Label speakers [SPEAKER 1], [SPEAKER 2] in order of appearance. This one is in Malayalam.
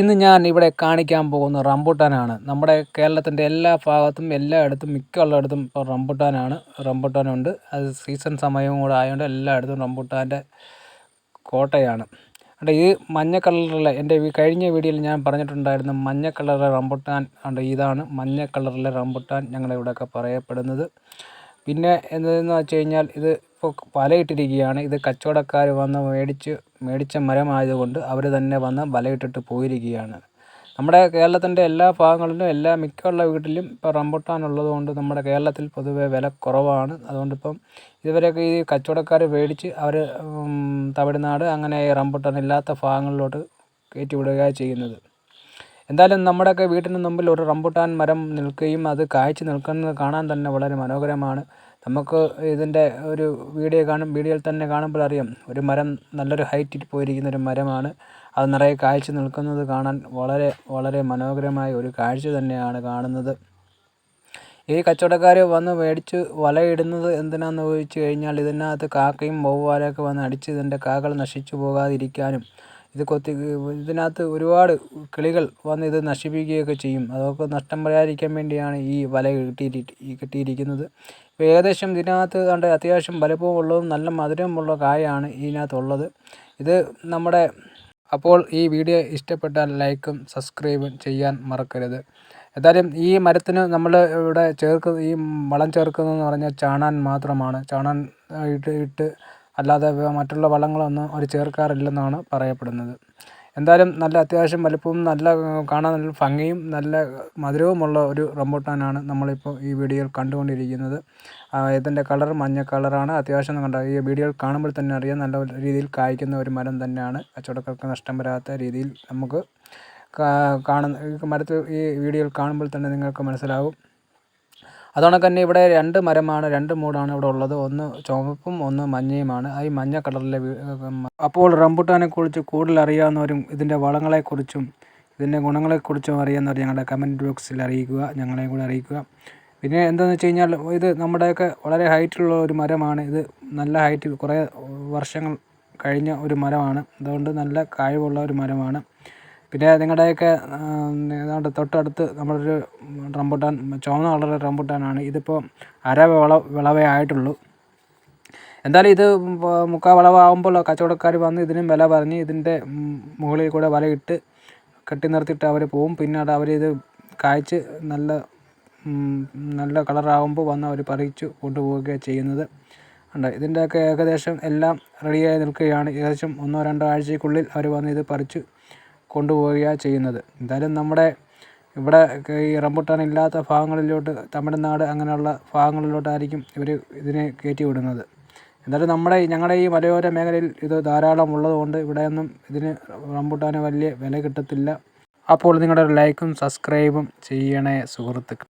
[SPEAKER 1] ഇന്ന് ഞാൻ ഇവിടെ കാണിക്കാൻ പോകുന്ന റംബുട്ടാനാണ്. നമ്മുടെ കേരളത്തിന്റെ എല്ലാ ഭാഗത്തും എല്ലായിടത്തും മിക്ക ഉള്ളിടത്തും ഇപ്പോൾ റംബുട്ടാനാണ്. റംബുട്ടാനുണ്ട്. അത് സീസൺ സമയവും കൂടെ ആയതുകൊണ്ട് എല്ലായിടത്തും റംബുട്ടാന്റെ കോട്ടയാണ്. അവിടെ ഈ മഞ്ഞ കളറിലെ എന്റെ കഴിഞ്ഞ വീഡിയോയിൽ ഞാൻ പറഞ്ഞിട്ടുണ്ടായിരുന്ന മഞ്ഞ കളറിലെ റംബുട്ടാൻ ഉണ്ട് ഇതാണ് മഞ്ഞ കളറിലെ റംബുട്ടാൻ ഞങ്ങളുടെ ഇവിടെയൊക്കെ പറയപ്പെടുന്നത്. പിന്നെ എന്തെന്ന് വെച്ച് കഴിഞ്ഞാൽ ഇത് ഇപ്പോൾ വലയിട്ടിരിക്കുകയാണ്. ഇത് കച്ചവടക്കാർ വന്ന് മേടിച്ച് മേടിച്ച മരമായതുകൊണ്ട് അവർ തന്നെ വന്ന് വലയിട്ടിട്ട് പോയിരിക്കുകയാണ്. നമ്മുടെ കേരളത്തിന്റെ എല്ലാ ഭാഗങ്ങളിലും എല്ലാ മിക്കുള്ള വീട്ടിലും ഇപ്പോൾ റംബുട്ടാൻ ഉള്ളതുകൊണ്ട് നമ്മുടെ കേരളത്തിൽ പൊതുവേ വില കുറവാണ്. അതുകൊണ്ടിപ്പം ഇതുവരെയൊക്കെ ഈ കച്ചവടക്കാർ മേടിച്ച് അവർ തമിഴ്നാട് അങ്ങനെ റംബുട്ടാൻ ഇല്ലാത്ത ഭാഗങ്ങളിലോട്ട് കയറ്റി വിടുകയാണ് ചെയ്യുന്നത്. എന്തായാലും നമ്മുടെയൊക്കെ വീട്ടിന് മുമ്പിൽ ഒരു റംബുട്ടാൻ മരം നിൽക്കുകയും അത് കായ്ച്ചു നിൽക്കുന്നത് കാണാൻ തന്നെ വളരെ മനോഹരമാണ്. നമുക്ക് ഇതിന്റെ ഒരു വീഡിയോ കാണും വീഡിയോയിൽ തന്നെ കാണുമ്പോൾ അറിയാം. ഒരു മരം നല്ലൊരു ഹൈറ്റിൽ പോയിരിക്കുന്ന ഒരു മരമാണ്. അത് നിറയെ കാഴ്ച നിൽക്കുന്നത് കാണാൻ വളരെ വളരെ മനോഹരമായ ഒരു കാഴ്ച തന്നെയാണ് കാണുന്നത്. ഈ കച്ചവടക്കാർ വന്ന് മേടിച്ച് വലയിടുന്നത് എന്തിനാണെന്ന് ചോദിച്ചു കഴിഞ്ഞാൽ ഇതിനകത്ത് കാക്കയും വവ്വാലൊക്കെ വന്ന് അടിച്ച് ഇതിന്റെ കാക്കകൾ നശിച്ചു പോകാതിരിക്കാനും ഇത് കൊത്തി ഇതിനകത്ത് ഒരുപാട് കിളികൾ വന്ന് ഇത് നശിപ്പിക്കുകയൊക്കെ ചെയ്യും. അതൊക്കെ നഷ്ടം വരാതിരിക്കാൻ വേണ്ടിയാണ് ഈ വല ഈ കെട്ടിയിരിക്കുന്നത്. ഇപ്പോൾ ഏകദേശം ഇതിനകത്ത് കണ്ട് അത്യാവശ്യം വലുപ്പമുള്ളതും നല്ല മധുരമുള്ള കായാണ് ഇതിനകത്തുള്ളത്. ഇത് നമ്മുടെ അപ്പോൾ ഈ വീഡിയോ ഇഷ്ടപ്പെട്ടാൽ ലൈക്കും സബ്സ്ക്രൈബും ചെയ്യാൻ മറക്കരുത്. എന്തായാലും ഈ മരത്തിന് നമ്മൾ ഇവിടെ ചേർക്ക് ഈ വളം ചേർക്കുന്നതെന്ന് പറഞ്ഞാൽ ചാണാൻ മാത്രമാണ്. ചാണാൻ ഇട്ട് ഇട്ട് അല്ലാതെ മറ്റുള്ള വളങ്ങളൊന്നും അവർ ചേർക്കാറില്ലെന്നാണ് പറയപ്പെടുന്നത്. എന്തായാലും നല്ല അത്യാവശ്യം വലുപ്പവും നല്ല കാണാൻ നല്ല ഭംഗിയും നല്ല മധുരവുമുള്ള ഒരു റംബൂട്ടാനാണ് നമ്മളിപ്പോൾ ഈ വീഡിയോയിൽ കണ്ടുകൊണ്ടിരിക്കുന്നത്. ഇതിന്റെ കളർ മഞ്ഞ കളറാണ്. അത്യാവശ്യം കണ്ട ഈ വീഡിയോയിൽ കാണുമ്പോൾ തന്നെ അറിയാം നല്ല രീതിയിൽ കായ്ക്കുന്ന ഒരു മരം തന്നെയാണ്. കച്ചവടക്കാർക്ക് നഷ്ടം വരാത്ത രീതിയിൽ നമുക്ക് കാണുന്ന മരത്തിൽ ഈ വീഡിയോയിൽ കാണുമ്പോൾ തന്നെ നിങ്ങൾക്ക് മനസ്സിലാകും അതുകൊണ്ട് തന്നെ ഇവിടെ രണ്ട് മരമാണ് രണ്ട് മൂടാണ് ഇവിടെ ഉള്ളത്. ഒന്ന് ചുവപ്പും ഒന്ന് മഞ്ഞയുമാണ്. ഈ മഞ്ഞ കളറിലെ അപ്പോൾ റംബുട്ടാനെക്കുറിച്ച് കൂടുതൽ അറിയാവുന്നവരും ഇതിന്റെ വളങ്ങളെക്കുറിച്ചും ഇതിന്റെ ഗുണങ്ങളെക്കുറിച്ചും അറിയാവുന്നവർ ഞങ്ങളുടെ കമന്റ് ബോക്സിൽ അറിയിക്കുക ഞങ്ങളെയും കൂടെ അറിയിക്കുക. പിന്നെ എന്താണെന്ന് വെച്ച് കഴിഞ്ഞാൽ ഇത് നമ്മുടെയൊക്കെ വളരെ ഹൈറ്റുള്ള ഒരു മരമാണ്. ഇത് നല്ല ഹൈറ്റ് കുറേ വർഷങ്ങൾ കഴിഞ്ഞ ഒരു മരമാണ്. അതുകൊണ്ട് നല്ല കായ്വുള്ള ഒരു മരമാണ്. പിന്നെ നിങ്ങളുടെയൊക്കെ ഏതാണ്ട് തൊട്ടടുത്ത് നമ്മളൊരു റംബുട്ടാൻ ചുവന്ന കളറ് റംബുട്ടാനാണ്. ഇതിപ്പോൾ അര വിള വിളവേ ആയിട്ടുള്ളൂ. എന്തായാലും ഇത് മുക്കാൽ വിളവാകുമ്പോൾ കച്ചവടക്കാർ വന്ന് ഇതിനും വില പറഞ്ഞ് ഇതിന്റെ മുകളിൽ കൂടെ വലയിട്ട് കെട്ടി നിർത്തിയിട്ട് അവർ പോവും. പിന്നീട് അവരിത് കായ്ച്ച് നല്ല നല്ല കളറാകുമ്പോൾ വന്ന് അവർ പറിച്ചു കൊണ്ടുപോവുകയാണ് ചെയ്യുന്നത്. ഉണ്ട് ഇതിന്റെയൊക്കെ ഏകദേശം എല്ലാം റെഡിയായി നിൽക്കുകയാണ്. ഏകദേശം ഒന്നോ രണ്ടോ ആഴ്ചയ്ക്കുള്ളിൽ അവർ വന്ന് ഇത് പറിച്ച് കൊണ്ടുപോവുകയാണ് ചെയ്യുന്നത്. എന്തായാലും നമ്മുടെ ഇവിടെ ഈ റംബുട്ടാൻ ഇല്ലാത്ത ഭാഗങ്ങളിലോട്ട് തമിഴ്നാട് അങ്ങനെയുള്ള ഭാഗങ്ങളിലോട്ടായിരിക്കും ഇവർ ഇതിനെ കയറ്റി വിടുന്നത്. എന്തായാലും നമ്മുടെ ഞങ്ങളുടെ ഈ മലയോര മേഖലയിൽ ഇത് ധാരാളം ഉള്ളതുകൊണ്ട് ഇവിടെയൊന്നും ഇതിന് റംബുട്ടാന് വലിയ വില കിട്ടത്തില്ല. അപ്പോൾ നിങ്ങളുടെ ഒരു ലൈക്കും സബ്സ്ക്രൈബും ചെയ്യണേ സുഹൃത്തുക്കൾ